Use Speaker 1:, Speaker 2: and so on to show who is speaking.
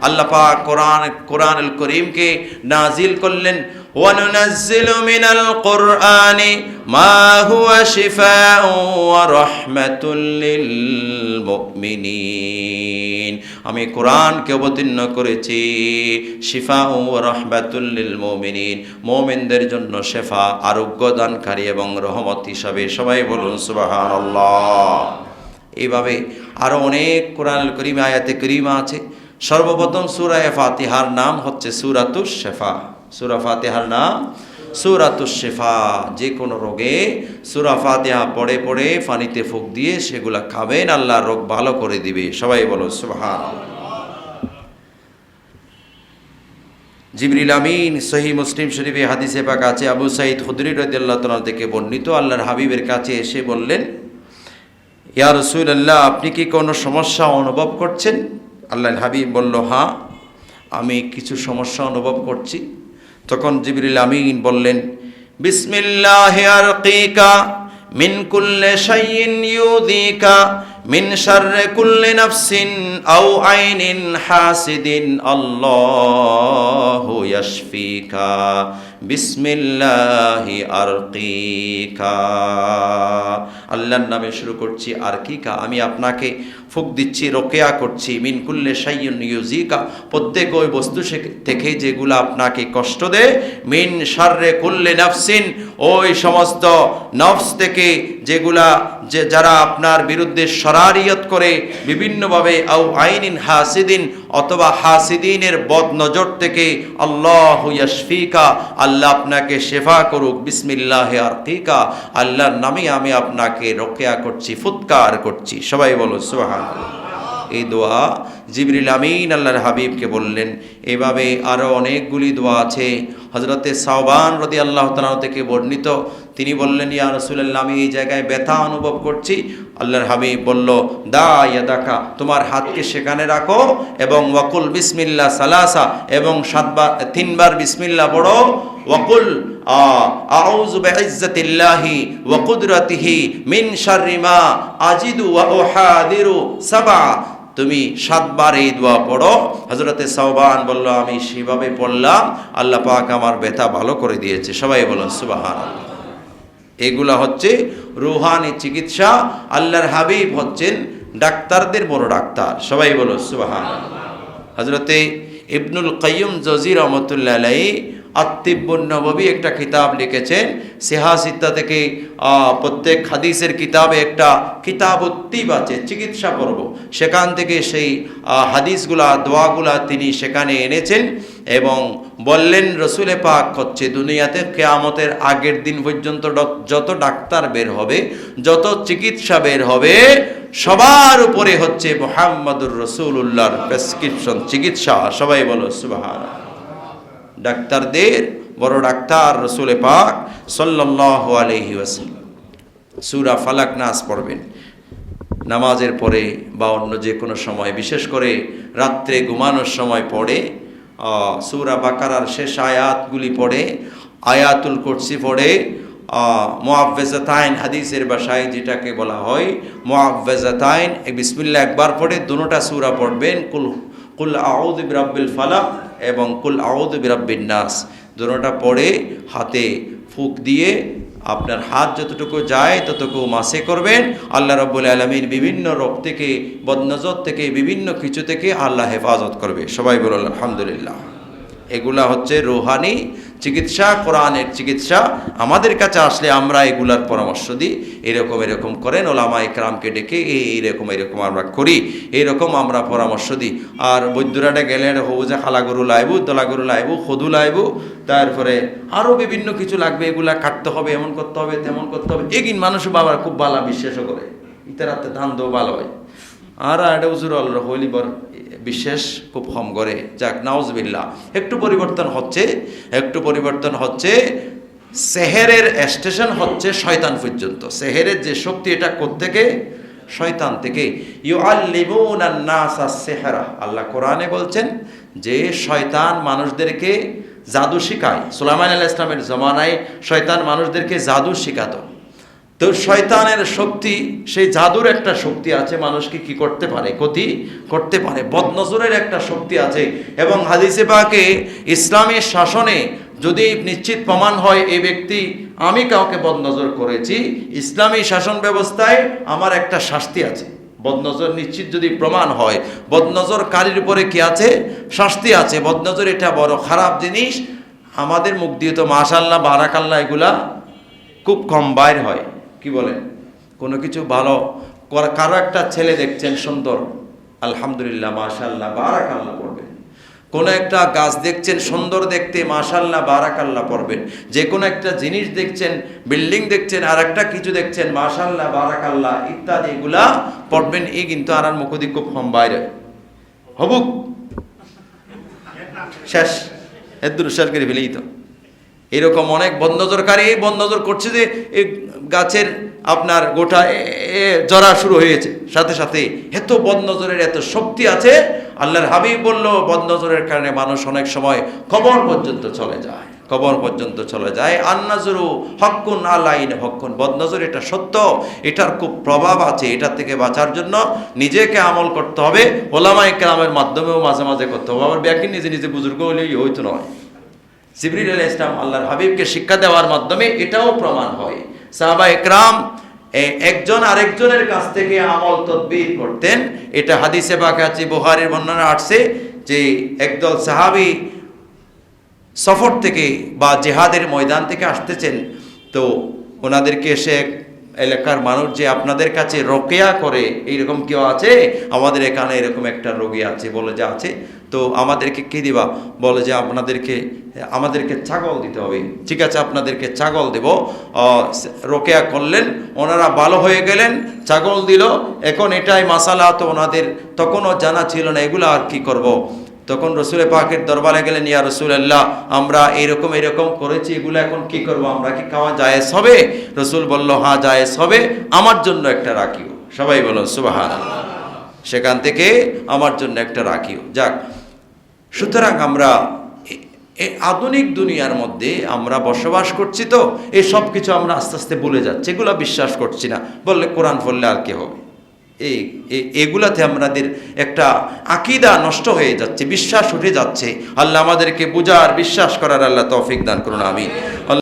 Speaker 1: আল্লাহ পাক কোরআন কোরআনুল করিমকে নাজিল করলেন وننزل من القرآن ما هو شفاء ورحمة للمؤمنين আমি কোরআনকে অবতীর্ণ করেছি শিফা ও রহমাতুল্লিল মুমিনিন মুমিনদের জন্য শেফা আরোগ্য দানকারী এবং রহমত হিসাবে সবাই বলুন সুবহানাল্লাহ এইভাবে আরও অনেক কোরআন করিম আয়াতে করিমা আছে সর্বপ্রথম সুরায় ফাতিহার নাম হচ্ছে সুরাতুস শেফা। সুরা ফাতিহার নাম সুরাতুস শেফা। যে কোনো রোগে সুরা ফাতিহা পড়ে পড়ে পানিতে ফুক দিয়ে সেগুলা খাবেন আল্লাহ রোগ ভালো করে দিবে। সবাই বলো সুবহান জিবরিল আমিন সহি মুসলিম শরীফে হাদিসে পাক আছে, আবু সাইদ খুদরি রদিয়াল্লাহ তাআলা থেকে বর্ণিত। আল্লাহর হাবিবের কাছে এসে বললেন ইয়ার ইয়া রসুল্লাহ আপনি কি কোনো সমস্যা অনুভব করছেন? আল্লাহ হাবিব বলল হ্যাঁ আমি কিছু সমস্যা অনুভব করছি। তখন জিবরিল আমিন বললেন, বিসমিল্লাহ আরকিকা, মিন কুল্লে শাইইন ইউদিকা, মিন শাররি কুল্লি নাফসিন আও আইনিন হাসিদিন আল্লাহু ইয়াশফিকা। বিসমিল্লাহি আরকিকা। আল্লাহর নামে শুরু করছি আরকিকা। আমি আপনাকে ফুক দিচ্ছি, রোকেয়া করছি। মিন কুল্লে সাইয়ুন ইউজিকা প্রত্যেক ওই বস্তু থেকে যেগুলো আপনাকে কষ্ট দেয়, মিন শাররে কুল্লে নাফসিন। ওই সমস্ত নফস থেকে যেগুলা যে যারা আপনার বিরুদ্ধে সরারিয়ত করে, বিভিন্নভাবে আউ আইনিন হাসিদিন অথবা হাসিদিনের বদ নজর থেকে আল্লাহ ইয়াশফিকা আল্লাহ আপনাকে শেফা করুক, বিসমিল্লাহ আরকিকা আল্লাহর নামে আমি আপনাকে রক্ষা করছি, ফুৎকার করছি। সবাই বলো সোহান এই দোয়া জিবরিল আমিন আল্লাহর হাবিবকে বললেন। এভাবে আরও অনেকগুলি দোয়া আছে। হজরতে সাহবান রদি আল্লাহ তালা থেকে বর্ণিত। তিনি বললেন, ইয়া রসুল্লাহ আমি এই জায়গায় ব্যথা অনুভব করছি। আল্লাহর হাবিব বলল, দা ইয়াদাকা, তোমার হাতকে সেখানে রাখো এবং ওয়াকুল বিসমিল্লা সালাসা এবং সাতবার, তিনবার বিসমিল্লা পড়ো। ওয়াকুল আউযু বিইজ্জাতিল্লাহি ওয়া কুদরাতিহি মিন শাররি মা আজিদু ওয়া উহাদিরু সাবা তুমি সাতবার এই দোয়া পড়ো। হজরতে সাওবান বলল, আমি সেভাবে পড়লাম, আল্লাহ পাক আমার ব্যথা ভালো করে দিয়েছে। সবাই বলুন সুবহানাল্লাহ। এগুলা হচ্ছে রুহানি চিকিৎসা, আল্লাহর হাবিব হচ্ছেন ডাক্তারদের বড় ডাক্তার। সবাই বলো সুবাহান হজরতে ইবনুল কাইম জজির রহমতুল্লাহ আলাই আত্মিবুন নবী একটা কিতাব লিখেছেন। সিহাসিত্তা থেকে প্রত্যেক হাদিসের কিতাবে একটা কিতাব উত্তিব আছে, চিকিৎসা পর্ব। সেখান থেকে সেই হাদিসগুলা, দোয়াগুলা তিনি সেখানে এনেছেন এবং বললেন, রসুলে পাক হচ্ছে দুনিয়াতে কেয়ামতের আগের দিন পর্যন্ত যত ডাক্তার বের হবে, যত চিকিৎসা বের হবে, সবার উপরে হচ্ছে মোহাম্মদুর রসুল্লাহর প্রেসক্রিপশন, চিকিৎসা। সবাই বলো সুবাহান ডাক্তারদের, বড় ডাক্তার রসুলে পাক সাল্লাহ আলহি সুরা ফালাক নাস পড়বেন। নামাজের পরে বা অন্য যে কোনো সময়, বিশেষ করে রাত্রে ঘুমানোর সময় পড়ে সুরা বাকারার শেষ আয়াতগুলি পড়ে, আয়াতুল কুরসি পড়ে মোয়াব্বেজাতাইন হাদিসের বাসায় যেটাকে বলা হয় মোয়াব্বেজাতাইন বিসমিল্লা একবার পড়ে দুটোটা সুরা পড়বেন। কুল কুল আউদ বিরাব্বিল ফালাক এবং কুল আউদ বিরাব্বিন নাস, দুটোটা পড়ে হাতে ফুক দিয়ে আপনার হাত যতটুকু যায় ততটুকু মাসে করবেন। আল্লাহ রব্বুল আলমীর বিভিন্ন রোগ থেকে, বদনজর থেকে, বিভিন্ন কিছু থেকে আল্লাহ হেফাজত করবে। সবাই বলল আলহামদুলিল্লাহ। এগুলা হচ্ছে রুহানি চিকিৎসা, কোরআনের চিকিৎসা, আমাদের কাছে আসলে আমরা এগুলার পরামর্শ দিই। এরকম এরকম করেন, ওলামা একরামকে ডেকে এই এইরকম এরকম আমরা করি এইরকম আমরা পরামর্শ দিই। আর বৈদ্যরাটা গেলে হবুজা খালা গরু লাইবু, দলা গরু লাইবু, খদু লাইবু, তারপরে আরও বিভিন্ন কিছু লাগবে, এগুলা কাটতে হবে, এমন করতে হবে, তেমন করতে হবে। এগিন মানুষ বাবার খুব বালা বিশ্বাসও করে। ইতারাতে ধান দেও ভালো হয়। আর এটা উজুর আল হইলিবর বিশেষ খুব কম করে। যাক নাউজবিল্লা একটু পরিবর্তন হচ্ছে, একটু পরিবর্তন হচ্ছে, সেহেরের স্টেশন হচ্ছে শয়তান পর্যন্ত। সেহেরের যে শক্তি, এটা থেকে শয়তান থেকে। ইউ আল্লিমুনান্নাসা সেহেরা। আল্লাহ কোরআনে বলছেন যে, শয়তান মানুষদেরকে জাদু শিখায়। সুলাইমান আল ইসলামের জমানায় শয়তান মানুষদেরকে জাদু শিখাতো। তো শয়তানের শক্তি, সেই জাদুর একটা শক্তি আছে, মানুষকে কি করতে পারে? ক্ষতি করতে পারে। বদনজরের একটা শক্তি আছে। এবং হাদিসে পাকে, ইসলামী শাসনে যদি নিশ্চিত প্রমাণ হয়, এই ব্যক্তি, আমি কাউকে বদনজর করেছি, ইসলামী শাসন ব্যবস্থায় আমার একটা শাস্তি আছে। বদনজর নিশ্চিত যদি প্রমাণ হয়, বদনজরকারীর উপরে কি আছে? শাস্তি আছে। বদনজর এটা বড় খারাপ জিনিস। আমাদের মুখ দিয়ে তো মাশাল্লাহ বারাকাল্লাহ এগুলা খুব কম বাইর হয়। কি বলে? কোনো কিছু ভালো কারও একটা ছেলে দেখছেন সুন্দর, আলহামদুলিল্লাহ মাশাল্লাহ বারাকাল্লাহ পড়বেন কোনো একটা গাছ দেখছেন সুন্দর দেখতে মাশাল্লাহ বারাকাল্লাহ পড়বেন যে কোনো একটা জিনিস দেখছেন, বিল্ডিং দেখছেন, আর একটা কিছু দেখছেন মাশাল্লাহ বারাকাল্লাহ ইত্যাদি এগুলা পড়বেন। এই কিন্তু আর আর মুখদি খুব কম বাইরে। হবুক শেষ। এদুর শেষ করে ফেলেই তো। এরকম অনেক বন্ধজরকারী এই বন্ধজর করছে যে গাছের আপনার গোটা জরা শুরু হয়েছে। সাথে সাথে এত বদনজরের এত শক্তি আছে, আল্লাহর হাবিব বলল বদনজরের কারণে মানুষ অনেক সময় কবর পর্যন্ত চলে যায়, কবর পর্যন্ত চলে যায়। আন্নাজরু হক্কুন আল্লাইন হক্কুন বদনজর এটা সত্য, এটার খুব প্রভাব আছে, এটা থেকে বাঁচার জন্য নিজেকে আমল করতে হবে। ওলামাই কেরামের মাধ্যমেও মাঝে মাঝে করতে হবে। আবার ব্যাকি নিজে নিজে বুজুর্গ হলেই হইতো নয়। জিবরিল আলাহ ইসলাম আল্লাহর হাবিবকে শিক্ষা দেওয়ার মাধ্যমে এটাও প্রমাণ হয়। সাহাবা একরাম একজন আরেকজনের কাছ থেকে আমল তদবির করতেন এটা হাদিসে বাকে আছে বুহারের বর্ণনা আসছে যে একদল সাহাবি সফর থেকে বা জেহাদের ময়দান থেকে আসতেছেন। তো ওনাদেরকে এসে এলাকার মানুষ যে আপনাদের কাছে রোকেয়া করে এইরকম কেউ আছে? আমাদের এখানে এরকম একটা রোগী আছে বলে যে আছে। তো আমাদেরকে কি দিবা? বলে যে আপনাদেরকে আমাদেরকে ছাগল দিতে হবে। ঠিক আছে, আপনাদেরকে ছাগল দেব। রোকেয়া করলেন, ওনারা ভালো হয়ে গেলেন, ছাগল দিল। এখন এটাই মাসালা, তো ওনাদের তখনও জানা ছিল না, এগুলো আর কি করব। তখন রসুলের পাকের দরবারে গেলেন, ইয়া রসুল আল্লাহ আমরা এরকম এরকম করেছি, এগুলো এখন কি করব? আমরা কি খাওয়া জায়েজ হবে? রসুল বলল হ্যাঁ জায়েজ হবে। আমার জন্য একটা রাখিও। সবাই বলো সুবাহান সেখান থেকে আমার জন্য একটা রাখিও। যাক, সুতরাং আমরা এ- এ আধুনিক দুনিয়ার মধ্যে আমরা বসবাস করছি তো এই সব কিছু আমরা আস্তে আস্তে ভুলে যাচ্ছি, এগুলো বিশ্বাস করছি না। বললে কোরআন পড়লে আর কে হবে? এই এগুলাতে আমাদের একটা আকিদা নষ্ট হয়ে যাচ্ছে, বিশ্বাস উঠে যাচ্ছে। আল্লাহ আমাদেরকে বুঝার, বিশ্বাস করার আল্লাহ তৌফিক দান করুন আমি